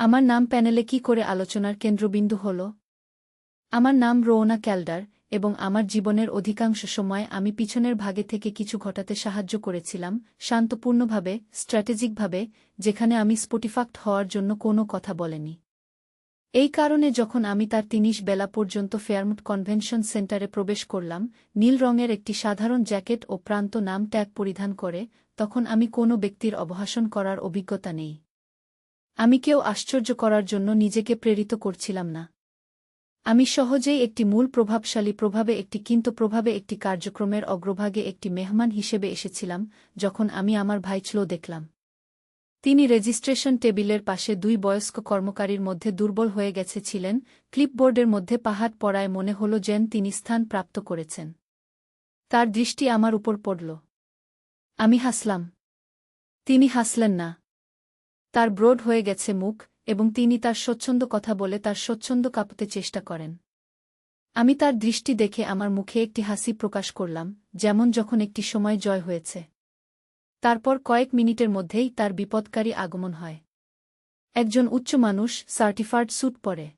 আমার নাম প্যানেলে কি করে আলোচনার কেন্দ্রবিন্দু হল? আমার নাম রোওনা ক্যালডার, এবং আমার জীবনের অধিকাংশ সময় আমি পিছনের ভাগে থেকে কিছু ঘটাতে সাহায্য করেছিলাম, শান্তপূর্ণভাবে, স্ট্র্যাটেজিকভাবে, যেখানে আমি স্পটিফাক্ট হওয়ার জন্য কোনো কথা বলেনি। এই কারণে যখন আমি তার তিনিশ বেলা পর্যন্ত ফেয়ারমুট কনভেনশন সেন্টারে প্রবেশ করলাম, নীল রঙের একটি সাধারণ জ্যাকেট ও প্রান্ত নাম ট্যাগ পরিধান করে, তখন আমি কোনো ব্যক্তির অবহাসন করার অভিজ্ঞতা নেই। আমি কেউ আশ্চর্য করার জন্য নিজেকে প্রেরিত করছিলাম না। আমি সহজেই একটি মূল প্রভাবশালী প্রভাবে একটি কিন্তু প্রভাবে একটি কার্যক্রমের অগ্রভাগে একটি মেহমান হিসেবে এসেছিলাম, যখন আমি আমার ভাইচলো দেখলাম। তিনি রেজিস্ট্রেশন টেবিলের পাশে দুই বয়স্ক কর্মকারীর মধ্যে দুর্বল হয়ে গেছে ছিলেন, ক্লিপবোর্ডের মধ্যে পাহাড় পড়ায় মনে হল যেন তিনি স্থান প্রাপ্ত করেছেন। তার দৃষ্টি আমার উপর পড়ল। আমি হাসলাম। তিনি হাসলেন না। তার ব্রড হয়ে গেছে মুখ, এবং তিনি তার স্বচ্ছন্দ কথা বলে তার স্বচ্ছন্দ কাঁপতে চেষ্টা করেন। আমি তার দৃষ্টি দেখে আমার মুখে একটি হাসি প্রকাশ করলাম, যেমন যখন একটি সময় জয় হয়েছে। তারপর কয়েক মিনিটের মধ্যেই তার বিপদকারী আগমন হয়। একজন উচ্চ মানুষ সার্টিফার্ড স্যুট পরে।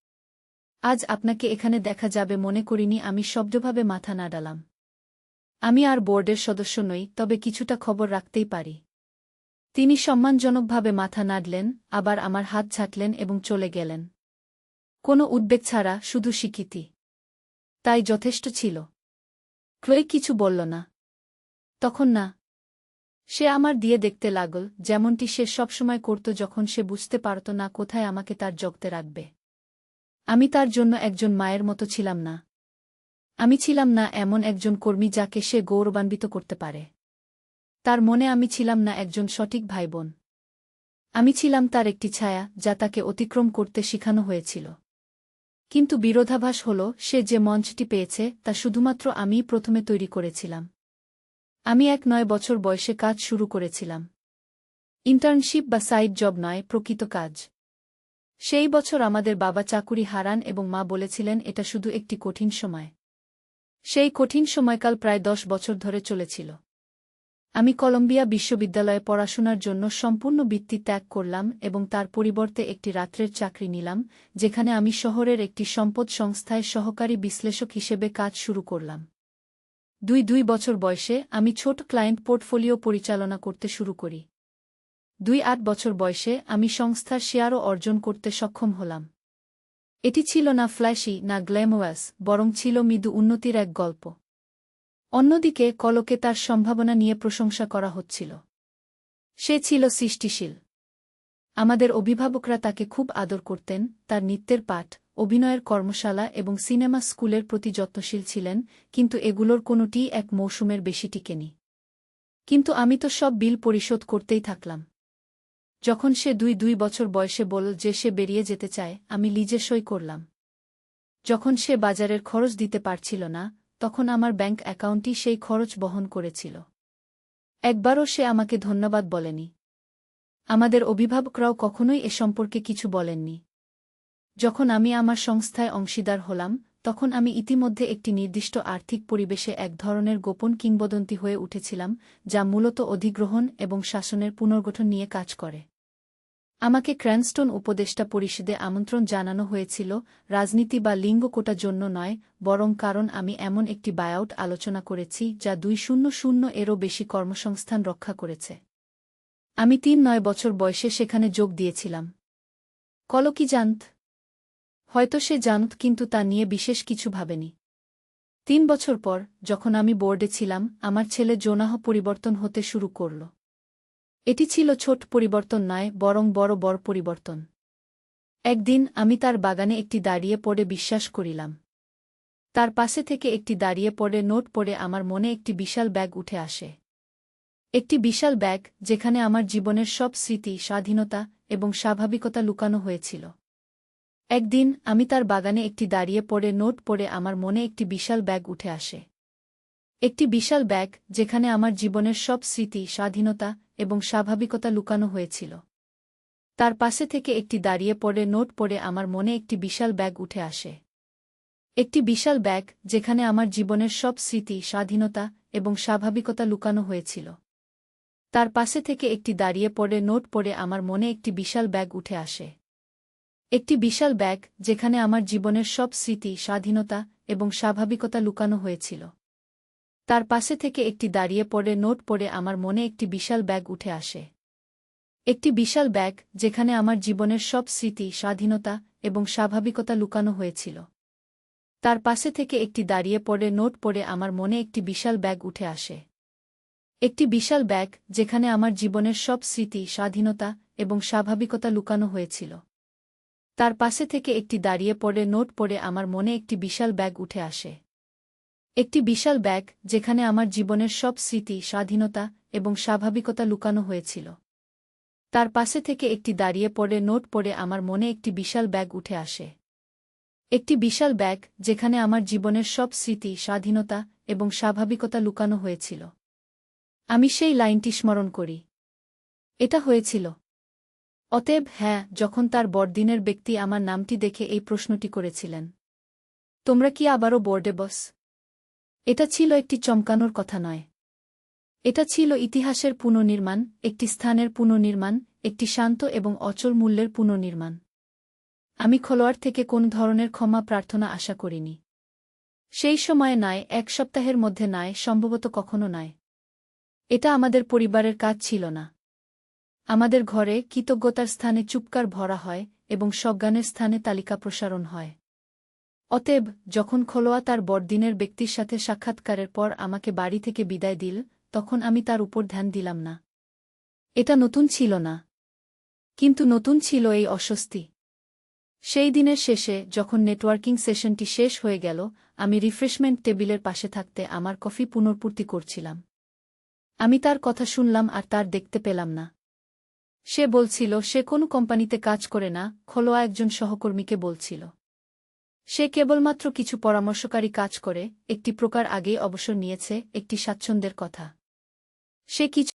আজ আপনাকে এখানে দেখা যাবে মনে করিনি আমি শব্দভাবে মাথা নাড়ালাম। আমি আর বোর্ডের সদস্য নই, তবে কিছুটা খবর রাখতেই পারি। তিনি সম্মানজনকভাবে মাথা নাড়লেন, আবার আমার হাত ঝাঁকলেন এবং চলে গেলেন। কোনো উদ্বেগ ছাড়া, শুধু স্বীকৃতি তাই যথেষ্ট ছিল। ক্লোই কিছু বলল না। তখন না। সে আমার দিয়ে দেখতে লাগল, যেমনটি সে সবসময় করত যখন সে বুঝতে পারত না কোথায় আমাকে তার জগতে রাখবে। আমি তার জন্য একজন মায়ের মতো ছিলাম না। আমি ছিলাম না এমন একজন কর্মী যাকে সে গৌরবান্বিত করতে পারে। তার মনে আমি ছিলাম না একজন সঠিক ভাইবোন। আমি ছিলাম তার একটি ছায়া যা তাকে অতিক্রম করতে শিখানো হয়েছিল। কিন্তু বিরোধাভাস হল, সে যে মঞ্চটি পেয়েছে তা শুধুমাত্র আমিই প্রথমে তৈরি করেছিলাম। আমি এক নয় বছর বয়সে কাজ শুরু করেছিলাম। ইন্টার্নশিপ বা সাইড জব নয়, প্রকৃত কাজ। সেই বছর আমাদের বাবা চাকুরি হারান এবং মা বলেছিলেন, এটা শুধু একটি কঠিন সময়। সেই কঠিন সময়কাল প্রায় দশ বছর ধরে চলেছিল। আমি কলম্বিয়া বিশ্ববিদ্যালয়ে পড়াশোনার জন্য সম্পূর্ণ বৃত্তি ত্যাগ করলাম এবং তার পরিবর্তে একটি রাত্রের চাকরি নিলাম, যেখানে আমি শহরের একটি সম্পদ সংস্থায় সহকারী বিশ্লেষক হিসেবে কাজ শুরু করলাম। দুই দুই বছর বয়সে আমি ছোট ক্লায়েন্ট পোর্টফোলিও পরিচালনা করতে শুরু করি। দুই আট বছর বয়সে আমি সংস্থার শেয়ারও অর্জন করতে সক্ষম হলাম। এটি ছিল না ফ্ল্যাশি, না গ্ল্যামোয়াস বরং ছিল মৃদু উন্নতির এক গল্প। অন্যদিকে কলকে তার সম্ভাবনা নিয়ে প্রশংসা করা হচ্ছিল। সে ছিল সৃষ্টিশীল। আমাদের অভিভাবকরা তাকে খুব আদর করতেন, তার নৃত্যের পাঠ, অভিনয়ের কর্মশালা এবং সিনেমা স্কুলের প্রতি যত্নশীল ছিলেন, কিন্তু এগুলোর কোনোটিই এক মৌসুমের বেশি টিকেনি। কিন্তু আমি তো সব বিল পরিশোধ করতেই থাকলাম। যখন সে দুই দুই বছর বয়সে বলল যে সে বেরিয়ে যেতে চায়, আমি লিজে সই করলাম। যখন সে বাজারের খরচ দিতে পারছিল না, তখন আমার ব্যাংক অ্যাকাউন্টই সেই খরচ বহন করেছিল। একবারও সে আমাকে ধন্যবাদ বলেনি। আমাদের অভিভাবকরাও কখনোই এ সম্পর্কে কিছু বলেননি। যখন আমি আমার সংস্থায় অংশীদার হলাম, তখন আমি ইতিমধ্যে একটি নির্দিষ্ট আর্থিক পরিবেশে এক ধরনের গোপন কিংবদন্তি হয়ে উঠেছিলাম, যা মূলত অধিগ্রহণ এবং শাসনের পুনর্গঠন নিয়ে কাজ করে। আমাকে ক্র্যানস্টোন উপদেষ্টা পরিষদে আমন্ত্রণ জানানো হয়েছিল, রাজনীতি বা লিঙ্গ কোটা জন্য নয়, বরং কারণ আমি এমন একটি বায়াউট আলোচনা করেছি যা দুই শূন্য শূন্য এরও বেশি কর্মসংস্থান রক্ষা করেছে। আমি তিন নয় বছর বয়সে সেখানে যোগ দিয়েছিলাম। কল কি জানত? হয়তো সে জানত, কিন্তু তা নিয়ে বিশেষ কিছু ভাবেনি। তিন বছর পর, যখন আমি বোর্ডে ছিলাম, আমার ছেলে জোনাহ পরিবর্তন হতে শুরু করল। এটি ছিল ছোট পরিবর্তন নয়, বরং বড় বড় পরিবর্তন। একদিন আমি তার বাগানে একটি দাঁড়িয়ে পড়ে বিশ্বাস করিলাম। তার পাশে থেকে একটি দাঁড়িয়ে পড়ে নোট পড়ে আমার মনে একটি বিশাল ব্যাগ উঠে আসে। একটি বিশাল ব্যাগ, যেখানে আমার জীবনের সব স্মৃতি, স্বাধীনতা এবং স্বাভাবিকতা লুকানো হয়েছিল। একদিন আমি তার বাগানে একটি দাঁড়িয়ে পড়ে নোট পড়ে আমার মনে একটি বিশাল ব্যাগ উঠে আসে। একটি বিশাল ব্যাগ যেখানে আমার জীবনের সব স্মৃতি, স্বাধীনতা এবং স্বাভাবিকতা লুকানো হয়েছিল। তার পাশে থেকে একটি দাঁড়িয়ে পড়ে নোট পড়ে আমার মনে একটি বিশাল ব্যাগ উঠে আসে। একটি বিশাল ব্যাগ যেখানে আমার জীবনের সব স্মৃতি, স্বাধীনতা এবং স্বাভাবিকতা লুকানো হয়েছিল। তার পাশে থেকে একটি দাঁড়িয়ে পড়ে নোট পড়ে আমার মনে একটি বিশাল ব্যাগ উঠে আসে। একটি বিশাল ব্যাগ যেখানে আমার জীবনের সব স্মৃতি, স্বাধীনতা এবং স্বাভাবিকতা লুকানো হয়েছিল। তার পাশে থেকে একটি দাঁড়িয়ে পড়ে নোট পড়ে আমার মনে একটি বিশাল ব্যাগ উঠে আসে। একটি বিশাল ব্যাগ, যেখানে আমার জীবনের সব স্মৃতি, স্বাধীনতা এবং স্বাভাবিকতা লুকানো হয়েছিল। তার পাশে থেকে একটি দাঁড়িয়ে পড়ে নোট পড়ে আমার মনে একটি বিশাল ব্যাগ উঠে আসে। একটি বিশাল ব্যাগ, যেখানে আমার জীবনের সব স্মৃতি, স্বাধীনতা এবং স্বাভাবিকতা লুকানো হয়েছিল। তার পাশে থেকে একটি দাঁড়িয়ে পড়ে নোট পড়ে আমার মনে একটি বিশাল ব্যাগ উঠে আসে। একটি বিশাল ব্যাগ যেখানে আমার জীবনের সব স্মৃতি, স্বাধীনতা এবং স্বাভাবিকতা লুকানো হয়েছিল। তার পাশে থেকে একটি দাঁড়িয়ে পড়ে, নোট পড়ে আমার মনে একটি বিশাল ব্যাগ উঠে আসে। একটি বিশাল ব্যাগ যেখানে আমার জীবনের সব স্মৃতি, স্বাধীনতা এবং স্বাভাবিকতা লুকানো হয়েছিল। আমি সেই লাইনটি স্মরণ করি। এটা হয়েছিল। অতএব হ্যাঁ যখন তার বড়দিনের ব্যক্তি আমার নামটি দেখে এই প্রশ্নটি করেছিলেন। তোমরা কি আবারও বোর্ডে বস? এটা ছিল একটি চমকানোর কথা নয়। এটা ছিল ইতিহাসের পুনর্নির্মাণ, একটি স্থানের পুনর্নির্মাণ, একটি শান্ত এবং অচল মূল্যের পুনর্নির্মাণ। আমি খোলোয়ার থেকে কোন ধরনের ক্ষমা প্রার্থনা আশা করিনি। সেই সময়ে নয় এক সপ্তাহের মধ্যে নয় সম্ভবত কখনো নয় এটা আমাদের পরিবারের কাজ ছিল না। আমাদের ঘরে কৃতজ্ঞতার স্থানে চুপকার ভরা হয় এবং সজ্ঞানের স্থানে তালিকা প্রসারণ হয়। অতএব, যখন খোলোয়া তার বড়দিনের ব্যক্তির সাথে সাক্ষাৎকারের পর আমাকে বাড়ি থেকে বিদায় দিল, তখন আমি তার উপর ধ্যান দিলাম না। এটা নতুন ছিল না। কিন্তু নতুন ছিল এই অস্বস্তি। সেই দিনের শেষে, যখন নেটওয়ার্কিং সেশনটি শেষ হয়ে গেল, আমি রিফ্রেশমেন্ট টেবিলের পাশে থাকতে আমার কফি পুনর্পূর্তি করছিলাম। আমি তার কথা শুনলাম আর তার দেখতে পেলাম না। সে বলছিল, সে কোনো কোম্পানিতে কাজ করে না খোলোয়া একজন সহকর্মীকে বলছিল। সে কেবলমাত্র কিছু পরামর্শকারী কাজ করে, একটি প্রকার আগেই অবসর নিয়েছে, একটি স্বাচ্ছন্দ্যের কথা। সে কিছু